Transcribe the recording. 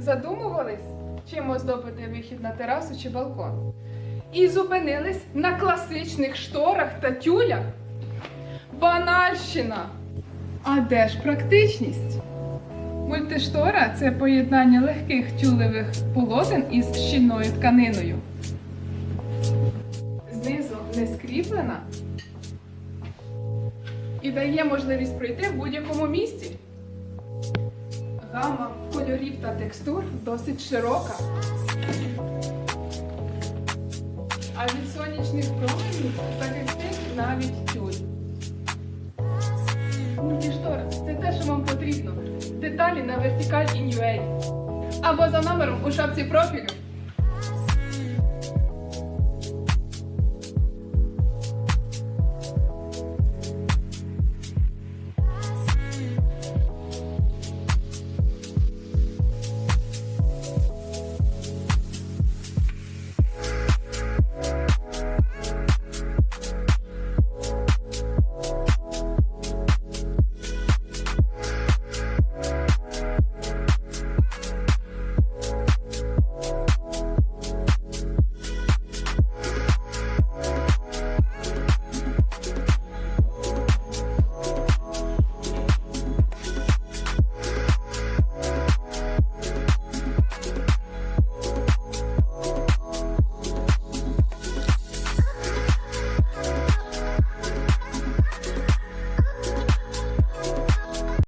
Задумувались, чим оздобити вихід на терасу чи балкон. І зупинились на класичних шторах та тюлях. Банальщина! А де ж практичність? Мультиштора це поєднання легких тюлевих полотен із щільною тканиною. Знизу не скріплена і дає можливість пройти в будь-якому місці. Гама кольорів та текстур досить широка. А від сонячних променів захистить навіть тюль. Мультиштора це те, що вам потрібно. Деталі на вертикаль UA. Або за номером у шапці профілю.